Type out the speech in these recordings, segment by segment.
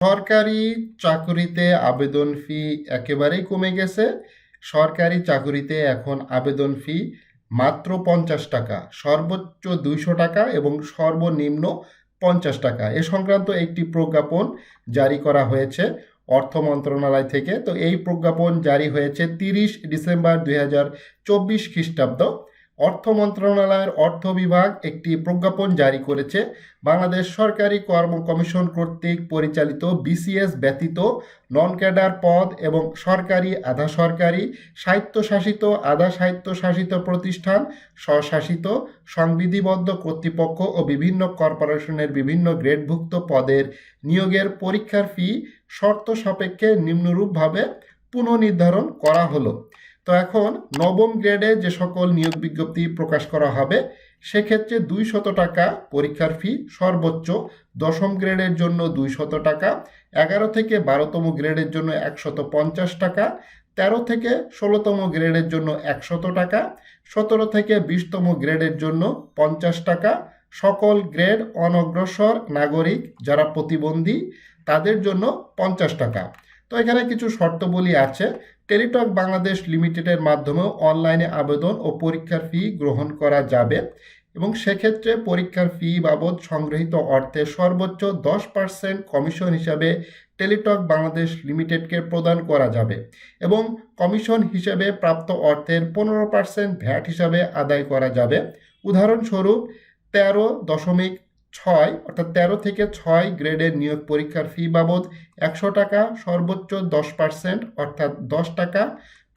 সরকারি চাকরিতে আবেদন ফি একেবারেই কমে গেছে। সরকারি চাকরিতে এখন আবেদন ফি মাত্র পঞ্চাশ টাকা, সর্বোচ্চ দুইশো টাকা এবং সর্বনিম্ন পঞ্চাশ টাকা। এ সংক্রান্ত একটি প্রজ্ঞাপন জারি করা হয়েছে অর্থ মন্ত্রণালয় থেকে। তো এই প্রজ্ঞাপন জারি হয়েছে তিরিশ ডিসেম্বর দুই হাজার চব্বিশ খ্রিস্টাব্দ। অর্থ মন্ত্রণালয়ের অর্থ বিভাগ একটি প্রজ্ঞাপন জারি করেছে। বাংলাদেশ সরকারি কর্ম কমিশন কর্তৃক পরিচালিত বিসিএস ব্যতীত নন ক্যাডার পদ এবং সরকারি আধা সরকারি স্বায়ত্তশাসিত, আধা স্বায়ত্তশাসিত প্রতিষ্ঠান, স্বশাসিত, সংবিধিবদ্ধ কর্তৃপক্ষ ও বিভিন্ন কর্পোরেশনের বিভিন্ন গ্রেডভুক্ত পদের নিয়োগের পরীক্ষার ফি শর্ত সাপেক্ষে নিম্নরূপভাবে পুনর্নির্ধারণ করা হলো। তো এখন নবম গ্রেডে যে সকল নিয়োগ বিজ্ঞপ্তি প্রকাশ করা হবে, সেক্ষেত্রে দুই শত টাকা পরীক্ষার ফি সর্বোচ্চ, দশম গ্রেডের জন্য দুই শত টাকা, এগারো থেকে বারোতম গ্রেডের জন্য একশত পঞ্চাশ টাকা, তেরো থেকে ষোলোতম গ্রেডের জন্য একশত টাকা, সতেরো থেকে বিশতম গ্রেডের জন্য পঞ্চাশ টাকা। সকল গ্রেড অনগ্রসর নাগরিক যারা প্রতিবন্ধী, তাদের জন্য পঞ্চাশ টাকা। তো এখানে কিছু শর্তবলী আছে। টেলিটক বাংলাদেশ লিমিটেডের মাধ্যমেও অনলাইনে আবেদন ও পরীক্ষার ফি গ্রহণ করা যাবে এবং সেক্ষেত্রে পরীক্ষার ফি বাবদ সংগৃহীত অর্থে সর্বোচ্চ দশ পার্সেন্ট কমিশন হিসাবে টেলিটক বাংলাদেশ লিমিটেডকে প্রদান করা যাবে এবং কমিশন হিসেবে প্রাপ্ত অর্থের পনেরো পার্সেন্ট ভ্যাট হিসাবে আদায় করা যাবে। উদাহরণস্বরূপ, তেরো দশমিক ছয়, অর্থাৎ তেরো থেকে ছয় গ্রেডের নিয়োগ পরীক্ষার ফি বাবদ একশো টাকা, সর্বোচ্চ দশ পার্সেন্ট অর্থাৎ দশ টাকা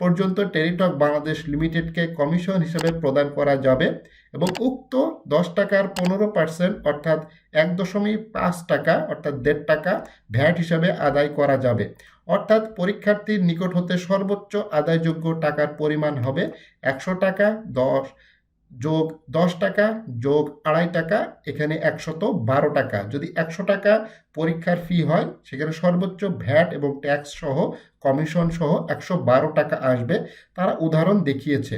পর্যন্ত টেলিটক বাংলাদেশ লিমিটেডকে কমিশন হিসেবে প্রদান করা যাবে এবং উক্ত দশ টাকার পনেরো পার্সেন্ট অর্থাৎ এক দশমিক পাঁচ টাকা, অর্থাৎ দেড় টাকা ভ্যাট হিসাবে আদায় করা যাবে। অর্থাৎ পরীক্ষার্থীর নিকট হতে সর্বোচ্চ আদায়যোগ্য টাকার পরিমাণ হবে একশো টাকা, দশ যোগ দশ টাকা, যোগ আড়াই টাকা, এখানে একশত বারো টাকা। যদি একশো টাকা পরীক্ষার ফি হয়, সেখানে সর্বোচ্চ ভ্যাট এবং ট্যাক্স সহ কমিশন সহ একশো বারো টাকা আসবে। তারা উদাহরণ দেখিয়েছে।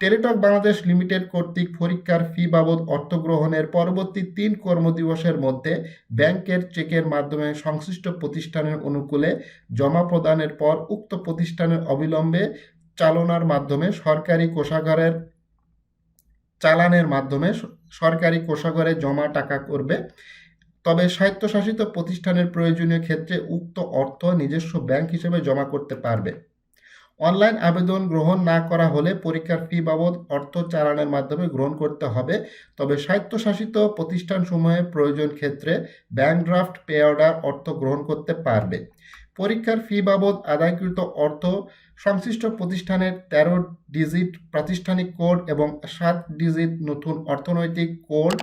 টেলিটক বাংলাদেশ লিমিটেড কর্তৃক পরীক্ষার ফি বাবদ অর্থ গ্রহণের পরবর্তী তিন কর্মদিবসের মধ্যে ব্যাংকের চেকের মাধ্যমে সংশ্লিষ্ট প্রতিষ্ঠানের অনুকূলে জমা প্রদানের পর উক্ত প্রতিষ্ঠানের অবিলম্বে চালনার মাধ্যমে সরকারি কোষাগারের চালানের মাধ্যমে সরকারি কোষাগারে জমা টাকা করবে। তবে স্বায়ত্তশাসিত প্রতিষ্ঠানের প্রয়োজনীয় ক্ষেত্রে উক্ত অর্থ নিজস্ব ব্যাংক হিসেবে জমা করতে পারবে। অনলাইন আবেদন গ্রহণ না করা হলে পরীক্ষার ফি বাবদ অর্থ চালানের মাধ্যমে গ্রহণ করতে হবে। তবে স্বায়ত্তশাসিত প্রতিষ্ঠানসমূহে প্রয়োজন ক্ষেত্রে ব্যাংক ড্রাফট পে অর্ডার অর্থ গ্রহণ করতে পারবে। পরীক্ষার ফি বাবদ আদায়কৃত অর্থ সংশ্লিষ্ট প্রতিষ্ঠানের তেরো ডিজিট প্রাতিষ্ঠানিক কোড এবং সাত ডিজিট নতুন অর্থনৈতিক কোড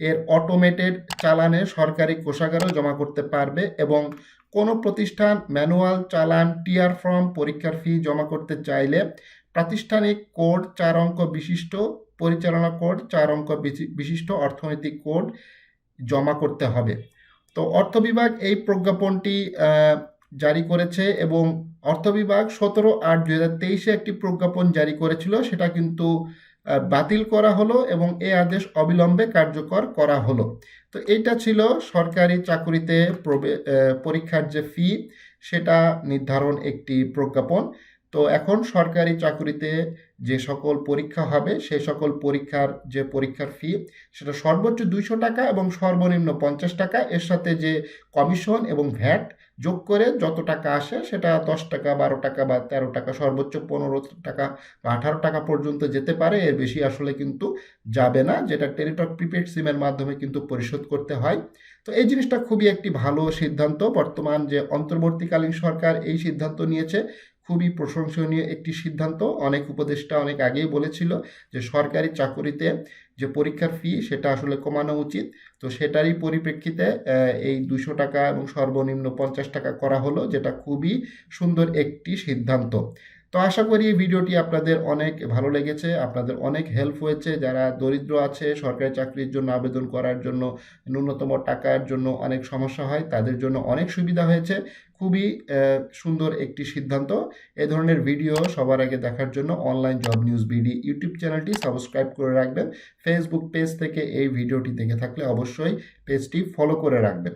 এর অটোমেটেড চালানে সরকারি কোষাগারও জমা করতে পারবে এবং কোনো প্রতিষ্ঠান ম্যানুয়াল চালান টিআর ফর্ম পরীক্ষার ফি জমা করতে চাইলে প্রাতিষ্ঠানিক কোড চার অঙ্ক বিশিষ্ট, পরিচালনা কোড চার অঙ্ক বিশিষ্ট অর্থনৈতিক কোড জমা করতে হবে। তো অর্থ বিভাগ এই প্রজ্ঞাপনটি জারি করেছে এবং অর্থ বিভাগ সতেরো আট দুই হাজার তেইশে একটি প্রজ্ঞাপন জারি করেছিল। সেটা কিন্তু বাতিল করা হলো এবং এ আদেশ অবিলম্বে কার্যকর করা হলো। তো এইটা ছিল সরকারি চাকুরিতে পরীক্ষার যে ফি সেটা নির্ধারণ একটি প্রজ্ঞাপন। তো এখন সরকারি চাকুরিতে যে সকল পরীক্ষা হবে, সেই সকল পরীক্ষার যে পরীক্ষার ফি সেটা সর্বোচ্চ দুইশো টাকা এবং সর্বনিম্ন পঞ্চাশ টাকা। এর সাথে যে কমিশন এবং ভ্যাট যোগ করে যত টাকা আসে, সেটা দশ টাকা, বারো টাকা বা তেরো টাকা, সর্বোচ্চ পনেরো টাকা বা আঠারো টাকা পর্যন্ত যেতে পারে। এর বেশি আসলে কিন্তু যাবে না, যেটা টেলিটক প্রিপেড সিমের মাধ্যমে কিন্তু পরিশোধ করতে হয়। তো এই জিনিসটা খুবই একটি ভালো সিদ্ধান্ত। বর্তমান যে অন্তর্বর্তীকালীন সরকার এই সিদ্ধান্ত নিয়েছে খুবই প্রশংসনীয় একটি সিদ্ধান্ত। অনেক উপদেষ্টা অনেক আগেই বলেছিল যে সরকারি চাকুরিতে যে পরীক্ষার ফি সেটা আসলে কমানো উচিত। তো সেটারই পরিপ্রেক্ষিতে এই দুশো টাকা এবং সর্বনিম্ন পঞ্চাশ টাকা করা হলো, যেটা খুবই সুন্দর একটি সিদ্ধান্ত। তো আশা করি এই ভিডিওটি আপনাদের অনেক ভালো লেগেছে, আপনাদের অনেক হেল্প হয়েছে, যারা দরিদ্র আছে, সরকারি চাকরির জন্য আবেদন করার জন্য, ন্যূনতম টাকার জন্য অনেক সমস্যা হয়, তাদের জন্য অনেক সুবিধা হয়েছে। খুবই সুন্দর একটি সিদ্ধান্ত। এ ধরনের ভিডিও সবার আগে দেখার জন্য online job news BD YouTube চ্যানেলটি সাবস্ক্রাইব করে রাখবেন। ফেসবুক পেজ থেকে এই ভিডিওটি দেখে থাকলে অবশ্যই পেজটি ফলো করে রাখবেন।